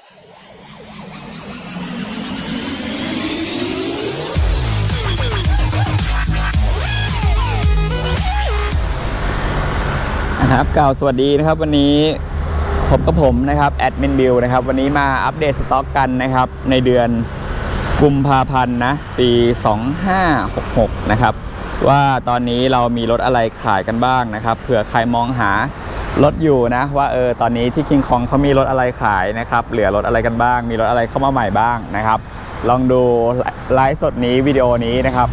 นะครับกล่าวสวัสดีนะครับวันนี้พบกับผมนะครับแอดมินบิวนะครับวันนี้มาอัปเดตสต็อกกันนะครับในเดือนกุมภาพันธ์นะปี 2566 นะครับ ว่าตอนนี้เรามีรถอะไรขายกันบ้างนะครับเผื่อใครมองหา รถอยู่นะว่าเออตอนนี้ที่คิงคองเขามีรถอะไรขายนะครับเหลือรถอะไรกันบ้าง มีรถอะไรเข้ามาใหม่บ้างนะครับ ลองดูไลฟ์สดนี้วิดีโอนี้นะครับ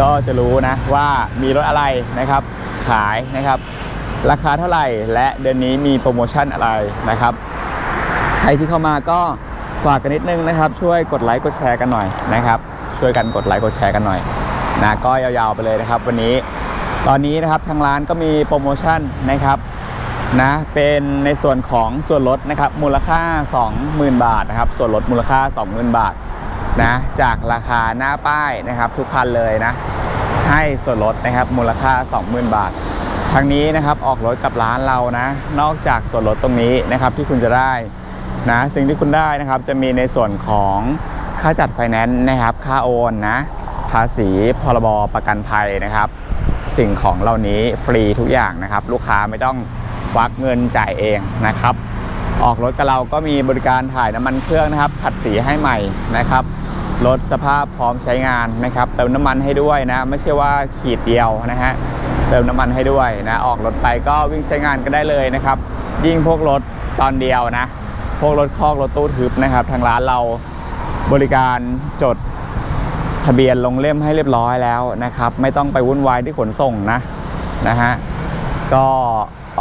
ก็จะรู้นะว่ามีรถอะไรนะครับขายนะครับ ราคาเท่าไหร่และเดือนนี้มีโปรโมชั่นอะไรนะครับใครที่เข้ามาก็ฝากกันนิดนึงนะครับ ช่วยกดไลค์กดแชร์กันหน่อยนะครับ ช่วยกันกดไลค์กดแชร์กันหน่อยนะก็ยาวๆไปเลยนะครับ วันนี้ตอนนี้นะครับทางร้านก็มีโปรโมชั่นนะครับ นะ เป็นในส่วนของส่วนลดนะครับมูลค่า 20,000 บาทนะครับ ส่วนลดมูลค่า 20,000 บาทนะจากราคาหน้าป้ายนะครับ ทุกคันเลยนะ ให้ส่วนลดนะครับมูลค่า 20,000 บาททางนี้นะครับออกรถกับร้านเรานะ นอกจากส่วนลดตรงนี้นะครับที่คุณจะได้นะสิ่งที่คุณได้นะครับจะมีในส่วนของค่าจัดไฟแนนซ์นะครับค่าโอนนะภาษีพรบประกันภัยนะครับ สิ่งของเหล่านี้ฟรีทุกอย่างนะครับ ลูกค้าไม่ต้อง ควักเงินจ่ายเองนะครับ ออกรถกับเราก็มีบริการถ่ายน้ำมันเครื่องนะครับ ขัดสีให้ใหม่นะครับรถสภาพพร้อมใช้งานนะครับ เติมน้ำมันให้ด้วยนะ ไม่ใช่ว่าขีดเดียวนะฮะเติมน้ำมันให้ด้วยนะ ออกรถไปก็วิ่งใช้งานก็ได้เลยนะครับ ยิ่งพวกรถตอนเดียวนะ พวกรถคอกรถตู้ทึบนะครับ ทางร้านเราบริการจดทะเบียนลงเล่มให้เรียบร้อยแล้วนะครับ ไม่ต้องไปวุ่นวายที่ขนส่งนะนะฮะก็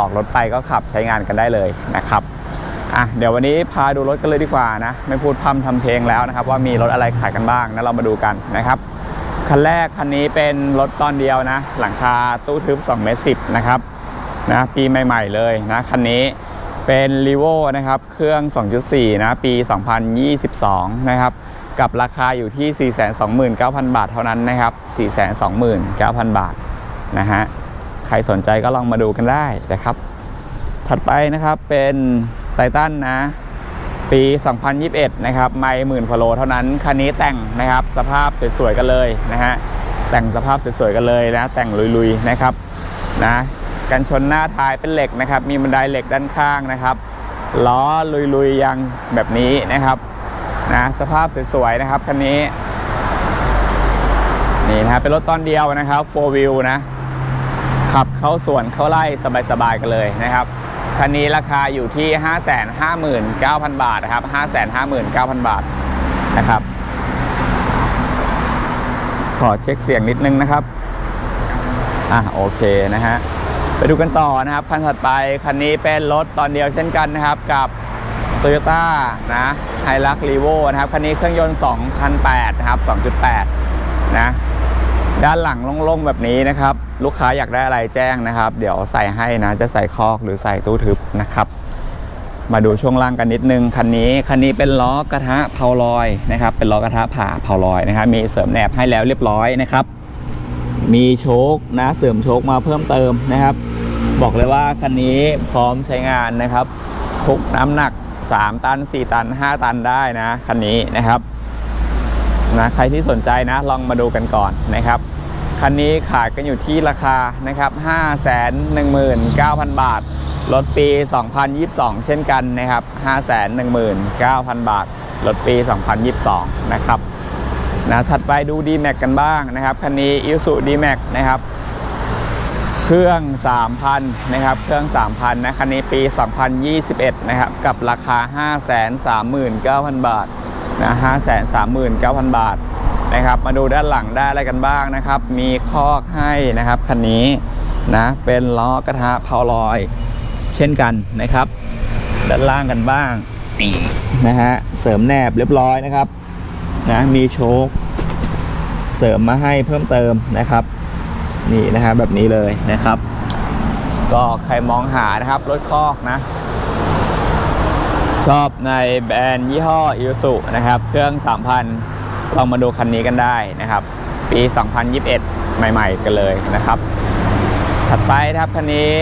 ออกรถไปก็ขับใช้งานกันได้เลยนะครับอะเดี๋ยววันนี้พาดูรถกันเลยดีกว่านะไม่พูดพร่ำทำเพลงแล้วนะครับ ว่ามีรถอะไรขายกันบ้างนะเรามาดูกันนะครับคันแรกคันนี้เป็นรถตอนเดียวนะ หลังคาตู้ทึบ2เมตรสินะครับนะปีใหม่ ๆ เลยนะคันนี้เป็น r ีโวนะครับเครื่อง 2.4 นะปี 2022 นะครับกับราคาอยู่ที่ 429,000 บาทเท่านั้นนะครับ 429,000 บาทนะฮะ ครสนใจก็ลองมาดูกันได้นะครับ ถัดไปนะครับเป็นไททันนะ ปี 2021 นะครับ ไม่หมื่นพโลเท่านั้น คันนี้แต่งนะครับ สภาพสวยๆกันเลยนะฮะ แต่งสภาพสวยๆกันเลยนะ แต่งลุยๆนะครับนะกันชนหน้าท้ายเป็นเหล็กนะครับ มีบันไดเหล็กด้านข้างนะครับ ล้อลุยๆยางแบบนี้นะครับนะสภาพสวยๆนะครับคันนี้นี่นะเป็นรถตอนเดียวนะครับ 4 wheel นะ ขับเข้าสวนเข้าไล่สบายๆกันเลยนะครับคันนี้ราคาอยู่ที่ 559,000 บาทนะครับ 559,000 บาทนะครับ ขอเช็คเสียงนิดนึงนะครับ อะโอเคนะฮะ ไปดูกันต่อนะครับ คันถัดไป คันนี้เป็นรถตอนเดียวเช่นกันนะครับกับ Toyota นะไฮรักรีโวนะครับ คันนี้เครื่องยนต์ 2008 นะครับ 2.8 นะ ด้านหลังโล่งๆแบบนี้นะครับ ลูกค้าอยากได้อะไรแจ้งนะครับ เดี๋ยวใส่ให้นะจะใส่คอกหรือใส่ตู้ทึบนะครับ มาดูช่วงล่างกันนิดนึงคันนี้คันนี้เป็นล้อกระทะเพาลอยนะครับ เป็นล้อกระทะผ่าเพาลอยนะครับ มีเสริมแหนบให้แล้วเรียบร้อยนะครับ มีโชคนะเสริมโชคมาเพิ่มเติมนะครับ บอกเลยว่าคันนี้พร้อมใช้งานนะครับทุกน้ำหนัก 3 ตัน 4 ตัน 5 ตันได้นะคันนี้นะครับ นะใครที่สนใจนะลองมาดูกันก่อนนะครับคันนี้ขายกันอยู่ที่ราคานะครับ519,000 บาทรถปี 2022 เช่นกันนะครับ519,000 บาทรถปี 2022 นะครับนะถัดไปดู D-Max กันบ้างนะครับ คันนี้ i s u D-Max นะครับ เครื่อง 3,000 นะครับ เครื่อง 3,000 นะ คันนี้ปี 2021 นะครับ กับราคา 539,000 บาท นะ539,000บาทนะครับ มาดูด้านหลังได้อะไรกันบ้างนะครับ มีคอกให้นะครับคันนี้นะเป็นล้อกระทะเพาลอย เช่นกันนะครับ ด้านล่างกันบ้างนี่นะฮะเสริมแนบเรียบร้อยนะครับนะมีโชคเสริมมาให้เพิ่มเติมนะครับนี่นะฮะแบบนี้เลยนะครับ ก็ใครมองหานะครับรถคอกนะ ชอบในแบรนด์ยี่ห้ออิสุนะครับ เครื่อง 3,000 ลองมาดูคันนี้กันได้นะครับ ปี 2021 ใหม่ ๆ กันเลยนะครับ ถัดไปนะครับคันนี้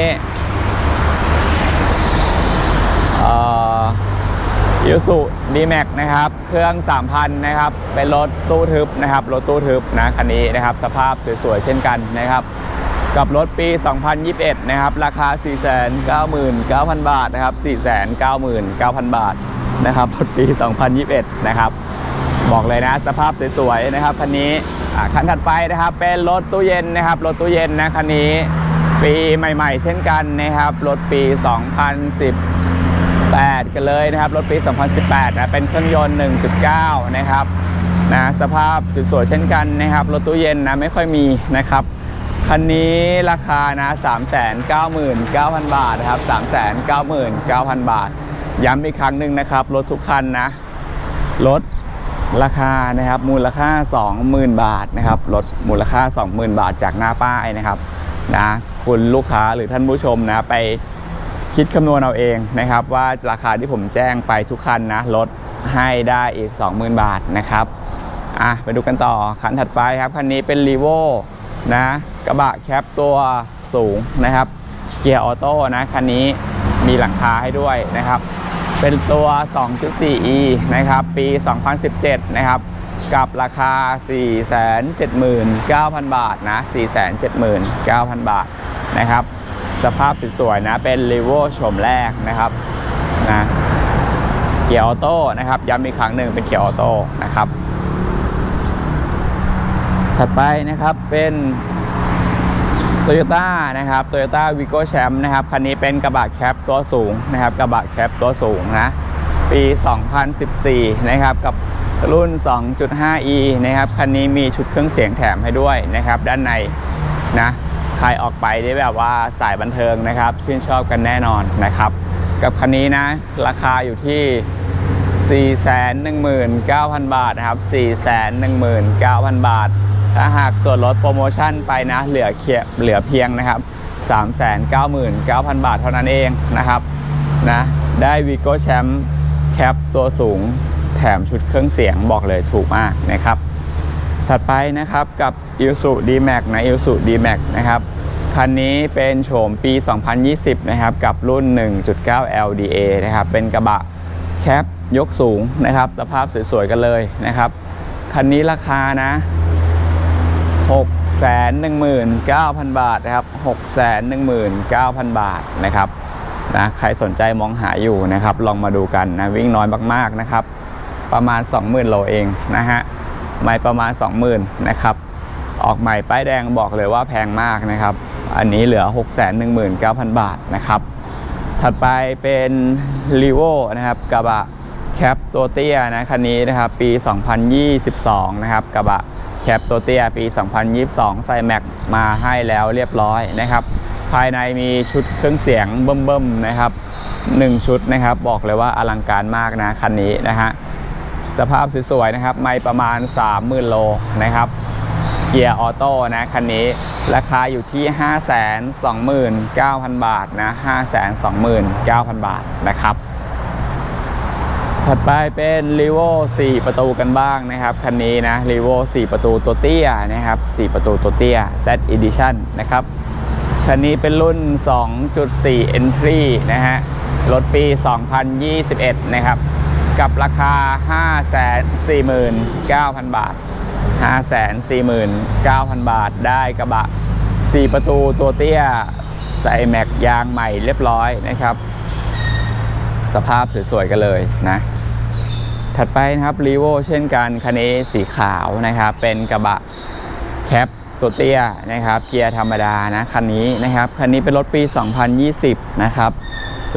อิยูสุดีแม็กนะครับ เครื่อง 3,000 นะครับ เป็นรถตู้ทึบนะครับ รถตู้ทึบนะคันนี้นะครับ สภาพสวยๆ เช่นกันนะครับ กับรถปี 2021 นะครับ ราคา 499,000 บาทนะครับ 499,000 บาทนะครับรถปี 2021 นะครับ บอกเลยนะสภาพสวยๆนะครับคันนี้คันถัดไปนะครับเป็นรถตู้เย็นนะครับรถตู้เย็นนะคันนี้ปีใหม่ๆ เช่นกันนะครับรถปี 2018 กันเลยนะครับรถปี 2018นะเป็นเครื่องยนต์ 1.9 นะครับนะสภาพสวยๆเช่นกันนะครับรถตู้เย็นนะไม่ค่อยมีนะครับ คันนี้ราคานะ 399,000 บาทนะครับ 399,000 บาท ย้ำอีกครั้งหนึ่งนะครับ รถทุกคันนะ รถราคานะครับ มูลค่า 20,000 บาทนะครับลดมูลค่า 20,000 บาทจากหน้าป้ายนะครับนะคุณลูกค้าหรือท่านผู้ชมนะไปคิดคำนวณเอาเองนะครับ ว่าราคาที่ผมแจ้งไปทุกคันนะลดให้ได้อีก 20,000 บาทนะครับอะไปดูกันต่อคันถัดไปครับ คันนี้เป็นรีโวนะกระบะแคปตัวสูงนะครับ เกียร์ออโต้นะคันนี้มีหลังคาให้ด้วยนะครับ เป็นตัว 2.4e นะครับ ปี 2017 นะครับ กับราคา 479,000 บาทนะ 479,000 บาทนะครับ สภาพสวยๆนะ เป็น r ีโวชมแรกนะครับนะเกียร์ออโต้นะครับย้ำอีกครั้งหนึ่งเป็นเกียร์ออโต้นะครับ ถัดไปนะครับเป็น โตโยต้านะครับโตโยต้าวีโก้แชมป์นะครับ คันนี้เป็นกระบะแคปตัวสูงนะครับ กระบะแคปตัวสูงนะ ปี 2014 นะครับ กับรุ่น 2.5e นะครับ คันนี้มีชุดเครื่องเสียงแถมให้ด้วยนะครับ ด้านในนะใครออกไปได้แบบว่าสายบันเทิงนะครับ ชื่นชอบกันแน่นอนนะครับ กับคันนี้นะ ราคาอยู่ที่ 419,000 บาทนะครับ 419,000 บาท ถ้าหากส่วนลดโปรโมชั่นไปนะเหลือเคียเหลือเพียงนะครับ399,000 บาทเท่านั้นเองนะครับนะได้วีโก้แชมป์แคปตัวสูงแถมชุดเครื่องเสียงบอกเลยถูกมากนะครับ ถัดไปนะครับกับ i l s u D-Max นะ i l s u D-Max นะครับคันนี้เป็นโฉมปี 2020 นะครับ กับรุ่น 1.9 LDA นะครับ เป็นกระบะแคปยกสูงนะครับ สภาพสวยๆกันเลยนะครับ คันนี้ราคานะ 619,000 บาทนะครับ619,000 บาทนะครับนะใครสนใจมองหาอยู่นะครับ ลองมาดูกันนะวิ่งน้อยมากๆนะครับ ประมาณ 20,000 โลเองนะฮะไม่ประมาณ 20,000นะครับ ออกใหม่ป้ายแดงบอกเลยว่าแพงมากนะครับ อันนี้เหลือ 619,000 บาทนะครับ ถัดไปเป็น r e v o นะครับกระบะแคปตัวเตี้ยนะคันนี้นะครับ ปี 2022 นะครับกระบะ แคปตัวเตี้ยปี 2022 ใส่แม็กมาให้แล้วเรียบร้อยนะครับ ภายในมีชุดเครื่องเสียงเบิ่มๆนะครับ 1 ชุดนะครับ บอกเลยว่าอลังการมากนะคันนี้นะฮะสภาพสวยๆนะครับ ไม่ประมาณ 30,000 โลนะครับ เกียร์ออโต้นะคันนี้ราคาอยู่ที่ 529,000 บาทนะ 529,000 บาทนะครับ ถัดไปเป็น r e v o 4 ประตูกันบ้างนะครับ คันนี้นะ r e v o 4 ประตูตัวเตี้ยนะครับ 4 ประตูตัวเตี้ย Z Edition นะครับ คันนี้เป็นรุ่น 2.4 Entry นะฮะ รถปี 2021 นะครับ กับราคา 549,000 บาท 549,000 บาท ได้กระบะ 4 ประตูตัวเตี้ย ใส่แม็กยางใหม่เรียบร้อยนะครับ สภาพสวยๆกันเลยนะ ถัดไปนะครับรีโวเช่นกันคันนี้สีขาวนะครับ เป็นกระบะแคปตัวเตี้ยนะครับ เกียร์ธรรมดานะคันนี้นะครับ คันนี้เป็นรถปี 2020 นะครับ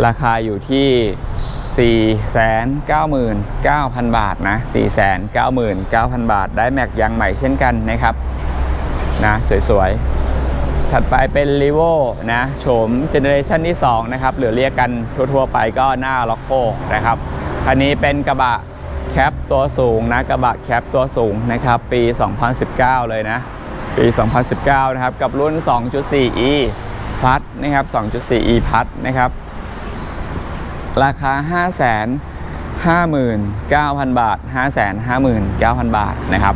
ราคาอยู่ที่ 499,000 บาทนะ 499,000 บาท ได้แม็กยางใหม่เช่นกันนะครับนะสวยๆ ถัดไปเป็น r e v o นะโฉมเจเนอเรชันที่ 2 นะครับ หรือเรียกกันทั่วๆไปก็หน้าล็อกโคนะครับคันนี้เป็นกระบะแคปตัวสูงนะกระบะแคปตัวสูงนะครับ ปี 2019 เลยนะ ปี 2019 นะครับ กับรุ่น 2.4e พัดนะครับ 2.4e พัดนะครับ ราคา5 5 9 0 0 0 บาท 5 5 9 0 0 0 บาทนะครับ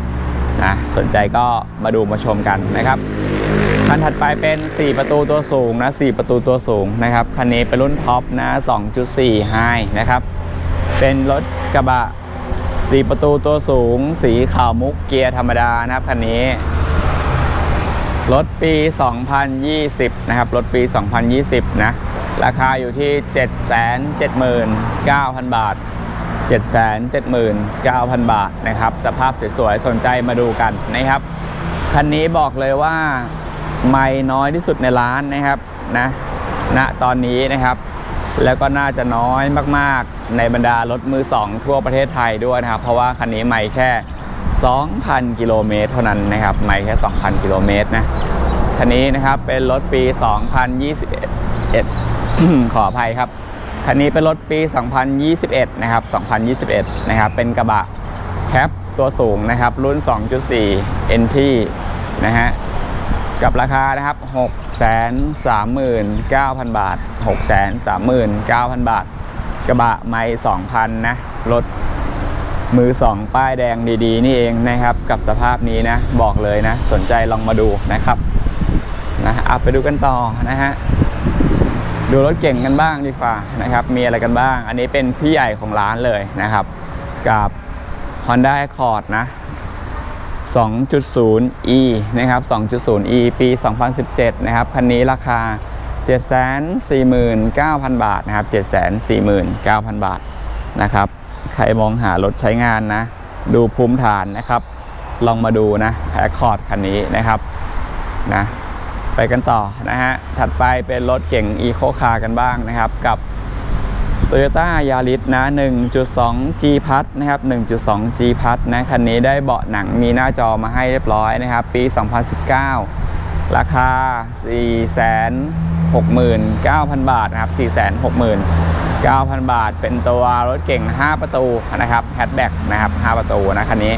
นะสนใจก็มาดูมาชมกันนะครับ คันถัดไปเป็น 4 ประตูตัวสูงนะ4ประตูตัวสูงนะครับ คันนี้เป็นรุ่นท็อปนะ2.4 High นะครับ เป็นรถกระบะสีประตูตัวสูง สีขาวมุกเกียร์ธรรมดานะครับคันนี้ รถปี 2020 นะครับ รถปี 2020 นะ ราคาอยู่ที่ 779,000 บาท 779,000 บาทนะครับ สภาพสวยๆ สนใจมาดูกันนะครับคันนี้บอกเลยว่า ไม่น้อยที่สุดในร้านนะครับนะณตอนนี้นะครับ แล้วก็น่าจะน้อยมากๆ ในบรรดารถมือสองทั่วประเทศไทยด้วยนะครับ เพราะว่าคันนี้ไม่แค่ 2,000 กิโลเมตรเท่านั้นนะครับไม่แค่ 2,000 กิโลเมตรนะคันนี้นะครับเป็นรถปี 2021 ขออภัยครับคันนี้เป็นรถปี 2021 นะครับ 2021 นะครับ เป็นกระบะแคปตัวสูงนะครับ รุ่น 2.4 NT นะฮะ กับราคานะครับ639,000 บาท 639,000 บาท กระบะไม่2,000 นะ รถมือ 2 ป้ายแดงดีๆ นี่เองนะครับ กับสภาพนี้นะ บอกเลยนะ สนใจลองมาดูนะครับนะเอาไปดูกันต่อนะฮะ ดูรถเก่งกันบ้างดีกว่านะครับ มีอะไรกันบ้าง อันนี้เป็นพี่ใหญ่ของร้านเลยนะครับ กับ Honda Accord นะ 2.0e นะครับ 2.0e ปี 2017 นะครับ คันนี้ราคา 749,000 บาทนะครับ 749,000 บาทนะครับ ใครมองหารถใช้งานนะ ดูภูมิฐานนะครับ ลองมาดูนะ Accord คันนี้นะครับนะไปกันต่อนะฮะ ถัดไปเป็นรถเก่ง Eco Car กันบ้างนะครับกับ Toyota Yaris นะ 1.2 G Plus นะครับ 1.2 G Plus นะคันนี้ได้เบาะหนังมีหน้าจอมาให้เรียบร้อยนะครับ ปี 2019 ราคา 469,000 บาทนะครับ 469,000 บาท เป็นตัวรถเก่ง 5 ประตูนะครับแฮชแบ็กนะครับ 5 ประตูนะคันนี้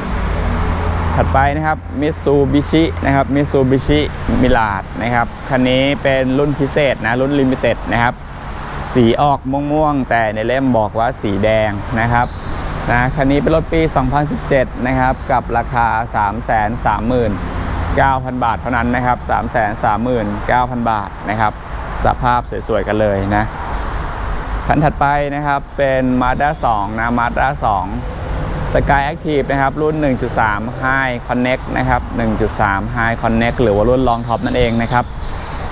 ถัดไปนะครับมิซูบิชินะครับมิซูบิชิมิลาดนะครับ คันนี้เป็นรุ่นพิเศษนะ รุ่นลิมิเต็ดนะครับ สีออกม่วงๆแต่ในเล่มบอกว่าสีแดงนะครับนะคันนี้เป็นรถปี 2017 นะครับ กับราคา 339,000 บาทเท่านั้นนะครับ 339,000 บาทนะครับ สภาพสวยๆกันเลยนะ คันถัดไปนะครับเป็น Mazda 2 นะ Mazda 2 Sky Active นะครับ รุ่น 1.3 High Connect นะครับ 1.3 High Connect หรือว่ารุ่น Long Top นั่นเองนะครับ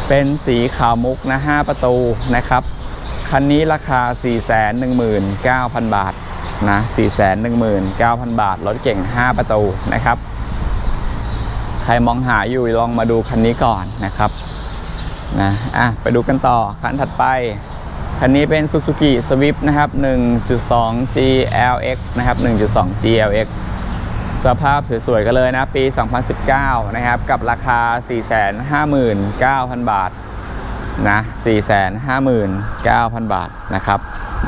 เป็นสีขาวมุกนะ 5 ประตูนะครับ คันนี้ราคา 419,000 บาทนะ419,000 บาท รถเก่ง 5 ประตูนะครับ ใครมองหาอยู่ลองมาดูคันนี้ก่อนนะครับนะอะไปดูกันต่อ คันถัดไป คันนี้เป็น Suzuki Swift นะครับ 1.2 GLX นะครับ 1.2 GLX สภาพสวยๆกันเลยนะ ปี 2019 นะครับ กับราคา 459,000 บาท นะ459,000 บาทนะครับ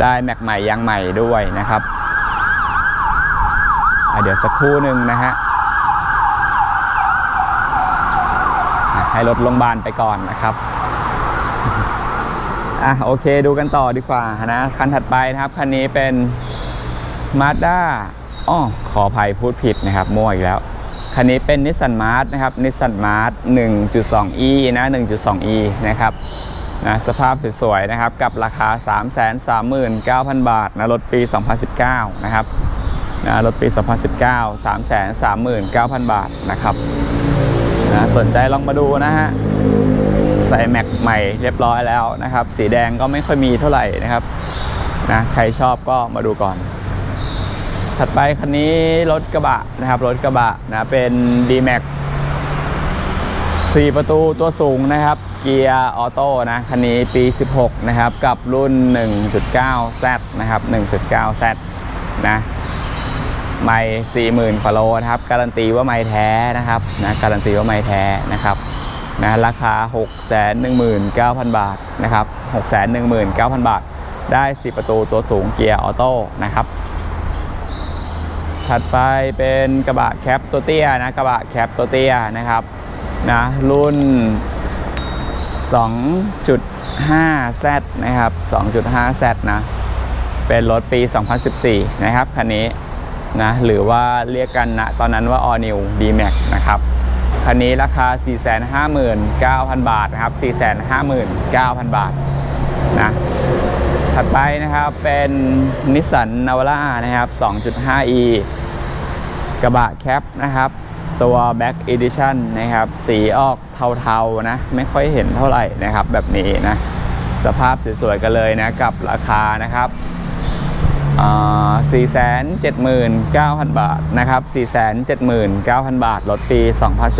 ได้แม็กใหม่ยางใหม่ด้วยนะครับ เดี๋ยวสักครู่หนึ่งนะฮะอะให้รถโรงพยาบาลไปก่อนนะครับอะโอเคดูกันต่อดีกว่านะคันถัดไปนะครับ คันนี้เป็น Mazda อ้อขออภัยพูดผิดนะครับมั่วอีกแล้ว คันนี้เป็น Nissan March นะครับ Nissan March 1.2e นะ 1.2e นะครับนะสภาพสวยๆนะครับ กับราคา 339,000 บาทนะรถปี 2019 นะครับนะรถปี 2019 339,000 บาทนะครับนะสนใจลองมาดูนะฮะใส่แม็กใหม่เรียบร้อยแล้วนะครับ สีแดงก็ไม่ค่อยมีเท่าไหร่นะครับนะใครชอบก็มาดูก่อน ถัดไปคันนี้รถกระบะนะครับรถกระบะนะเป็น D-Max 4 ประตูตัวสูงนะครับ เกียร์ออโต้นะคันนี้ปี 16 นะครับ กับรุ่น 1.9Z นะครับ 1.9Z นะไม่40,000กว่าโลนะครับ การันตีว่าไม่แท้นะครับนะการันตีว่าไม่แท้นะครับนะราคา 619,000 บาทนะครับ 619,000 บาท ได้10ประตูตัวสูงเกียร์ออโต้นะครับ ถัดไปเป็นกระบะแคปตัวเตี้ยนะกระบะแคปตัวเตี้ยนะครับนะรุ่น 2.5Z นะครับ 2.5Z นะเป็นรถปี 2014 นะครับคันนี้นะหรือว่าเรียกกันนะตอนนั้นว่า All New D-Max นะครับคันนี้ราคา 459,000 บาทนะครับ 459,000 บาทนะถัดไปนะครับเป็นนิสสันนาวาร่านะครับ 2.5e กระบะแคปนะครับ ตัว Back Edition นะครับ สีออกเทาๆนะ ไม่ค่อยเห็นเท่าไหร่นะครับ แบบนี้นะ สภาพสวยๆกันเลยนะ กับราคานะครับอ่า479,000 บาทนะครับ 479,000 บาท รถปี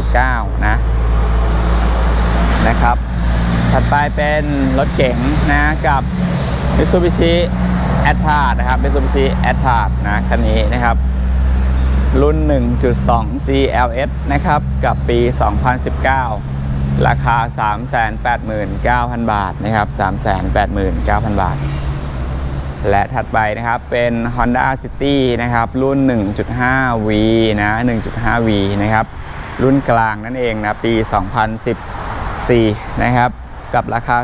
2019 นะ นะครับ ถัดไปเป็นรถเก๋งนะกับ Mitsubishi a t t a r นะครับ Mitsubishi a t t a r นะ คันนี้นะครับ รุ่น 1.2 GLS นะครับ กับปี 2019 ราคา 389,000 บาทนะครับ 389,000 บาท และถัดไปนะครับเป็น Honda City นะครับ รุ่น 1.5V นะ 1.5V นะครับ รุ่นกลางนั่นเองนะ ปี 2014 นะครับ กับราคา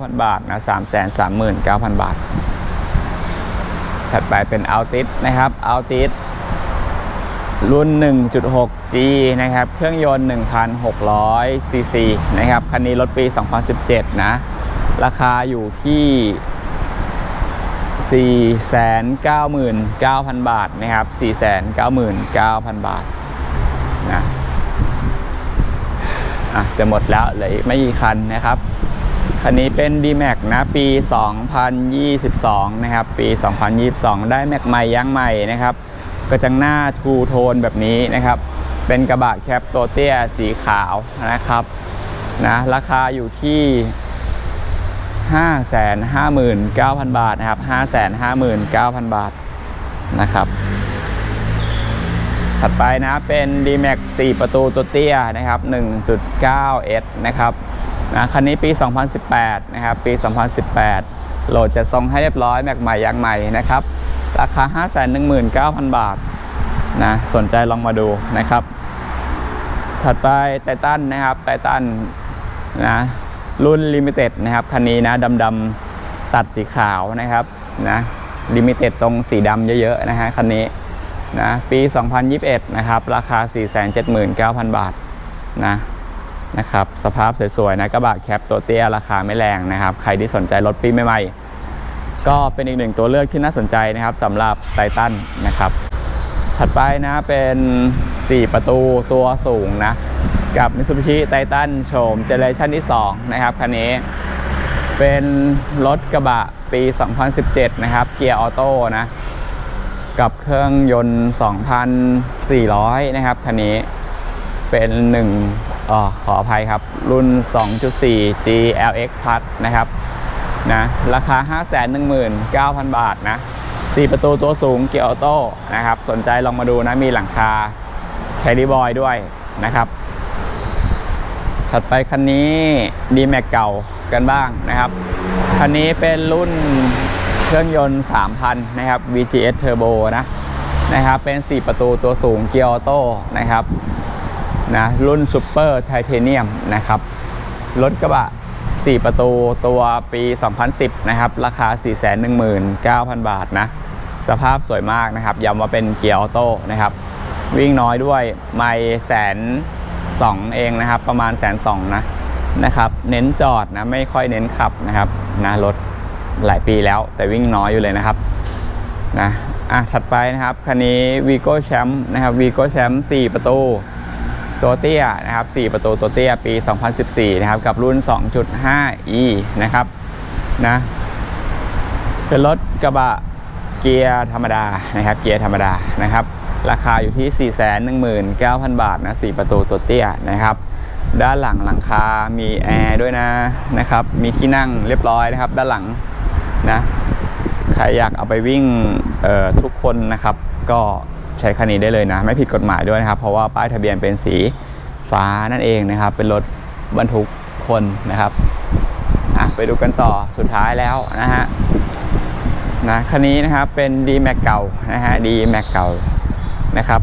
339,000 บาทนะ 339,000 บาท ถัดไปเป็น Altis นะครับ Altis รุ่น 1.6G นะครับ เครื่องยนต์ 1,600 ซีซีนะครับ คันนี้รถปี 2017 นะ ราคาอยู่ที่ 499,000 บาทนะครับ 499,000 บาทนะอะจะหมดแล้วเหลือไม่กี่คันนะครับ คันนี้เป็น D-Max นะปี 2022 นะครับ ปี 2022 ได้แม็กใหม่ยางใหม่นะครับ กระจังหน้าทูโทนแบบนี้นะครับ เป็นกระบะแคปตัวเตี้ยสีขาวนะครับนะราคาอยู่ที่ 559,000 บาทนะครับ 559,000 บาทนะครับ ถัดไปนะเป็น D-Max 4 ประตูตัวเตี้ยนะครับ 1.9S นะครับ นะคันนี้ปี 2018 นะครับ ปี 2018 โหลดจะทรงให้เรียบร้อยแม็กใหม่ยางใหม่นะครับ ราคา 519,000 บาทนะสนใจลองมาดูนะครับ ถัดไปไททันนะครับไททันนะรุ่นลิมิเต็ดนะครับคันนี้นะดำๆตัดสีขาวนะครับนะลิมิเต็ดตรงสีดำเยอะๆนะฮะคันนี้นะปี 2021 นะครับ ราคา 479,000 บาทนะ นะครับสภาพสวยๆนะกระบะแคปตัวเตี้ยราคาไม่แรงนะครับ ใครที่สนใจรถปีใหม่ๆก็เป็นอีกหนึ่งตัวเลือกที่น่าสนใจนะครับสำหรับไททันนะครับ ถัดไปนะเป็น 4 ประตูตัวสูงนะ กับ Mitsubishi Titan โฉมเจเนเรชันที่ 2 นะครับคันนี้เป็นรถกระบะปี 2017 นะครับ เกียร์ออโต้นะ กับเครื่องยนต์ 2,400 นะครับคันนี้เป็น 1 อ๋อขออภัยครับ รุ่น 2.4 GLX Plus นะครับนะราคา 519,000 บาทนะ 4 ประตูตัวสูงเกียร์ออโต้นะครับ สนใจลองมาดูนะ มีหลังคาแคดดี้บอยด้วยนะครับ ถัดไปคันนี้ d m a x เก่ากันบ้างนะครับ คันนี้เป็นรุ่นเครื่องยนต์ 3,000 นะครับ VGS Turbo นะนะครับ เป็น 4 ประตูตัวสูงเกียร์ออโต้นะครับ นะรุ่น Super Titanium นะครับรถกระบะ 4 ประตูตัวปี 2010 นะครับ ราคา 419,000 บาทนะ สภาพสวยมากนะครับย้ำว่าเป็นเกียร์ออโต้นะครับ วิ่งน้อยด้วยไม่แสนสองเองนะครับ ประมาณแสนสองนะนะครับ เน้นจอดนะ ไม่ค่อยเน้นขับนะครับนะรถหลายปีแล้วแต่วิ่งน้อยอยู่เลยนะครับนะอะถัดไปนะครับ คันนี้ Vigo Champ นะครับ Vigo Champ 4 ประตู ตัวเตี้ยนะครับ 4 ประตูตัวเตี้ยปี 2014 นะครับ กับรุ่น 2.5e นะครับนะเป็นรถกระบะเกียร์ธรรมดานะครับ เกียร์ธรรมดานะครับ ราคาอยู่ที่ 419,000 บาทนะ 4 ประตูตัวเตี้ยนะครับ ด้านหลังหลังคา มีแอร์ด้วยนะนะครับ มีที่นั่งเรียบร้อยนะครับ ด้านหลังนะ ใครอยากเอาไปวิ่งเอ่อทุกคนนะครับ ก็ ใช้คันนี้ได้เลยนะ ไม่ผิดกฎหมายด้วยนะครับ เพราะว่าป้ายทะเบียนเป็นสีฟ้านั่นเองนะครับ เป็นรถบรรทุกคนนะครับอะไปดูกันต่อสุดท้ายแล้วนะฮะนะคันนี้นะครับเป็น D Max เก่านะฮะ D Max เก่านะครับ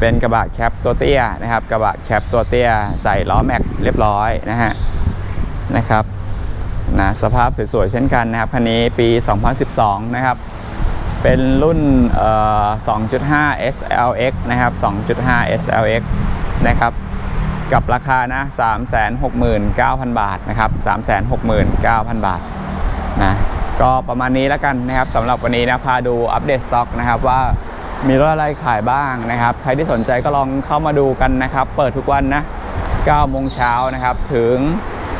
เป็นกระบะแคปตัวเตี้ยนะครับ กระบะแคปตัวเตี้ยใส่ล้อแม็กเรียบร้อยนะฮะนะครับนะสภาพสวยๆเช่นกันนะครับคันนี้ปี 2012 นะครับ เป็นรุ่น 2.5 SLX นะครับ 2.5 SLX นะครับ กับราคานะ 369,000 บาทนะครับ 369,000 บาทนะ ก็ประมาณนี้แล้วกันนะครับสำหรับวันนี้นะพาดูอัปเดตสต็อกนะครับว่ามีรถอะไรขายบ้างนะครับ ใครที่สนใจก็ลองเข้ามาดูกันนะครับ เปิดทุกวันนะ 9 โมงเช้านะครับ ถึง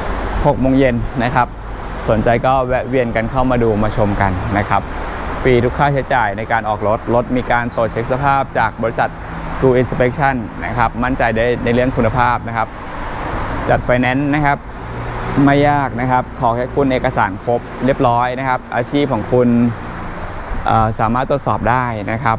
6 โมงเย็นนะครับ สนใจก็แวะเวียนกันเข้ามาดูมาชมกันนะครับ ฟรีทุกค่าใช้จ่ายในการออกรถ รถมีการตรวจเช็คสภาพจากบริษัท Go Inspection นะครับ มั่นใจได้ในเรื่องคุณภาพนะครับ จัดไฟแนนซ์นะครับ ไม่ยากนะครับ ขอแค่คุณเอกสารครบเรียบร้อยนะครับ อาชีพของคุณสามารถตรวจสอบได้นะครับ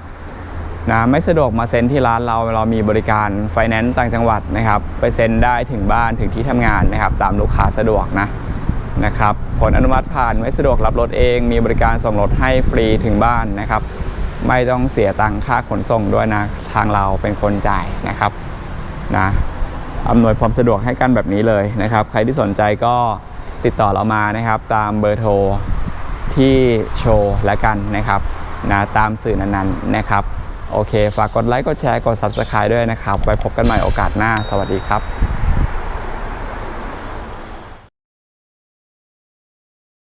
นะไม่สะดวกมาเซ็นที่ร้านเราเรามีบริการไฟแนนซ์ต่างจังหวัดนะครับ ไปเซ็นได้ถึงบ้านถึงที่ทำงานนะครับ ตามลูกค้าสะดวกนะ นะครับผลอนุมัติผ่านไม่สะดวกรับรถเอง มีบริการส่งรถให้ฟรีถึงบ้านนะครับ ไม่ต้องเสียตังค่าขนส่งด้วยนะ ทางเราเป็นคนจ่ายนะครับนะอำนวยความสะดวกให้กันแบบนี้เลยนะครับ ใครที่สนใจก็ติดต่อเรามานะครับ ตามเบอร์โทรที่โชว์และกันนะครับนะตามสื่อนั้นๆนะครับ โอเค ฝากกดไลค์กดแชร์กด Subscribe ด้วยนะครับ ไว้พบกันใหม่โอกาสหน้า สวัสดีครับ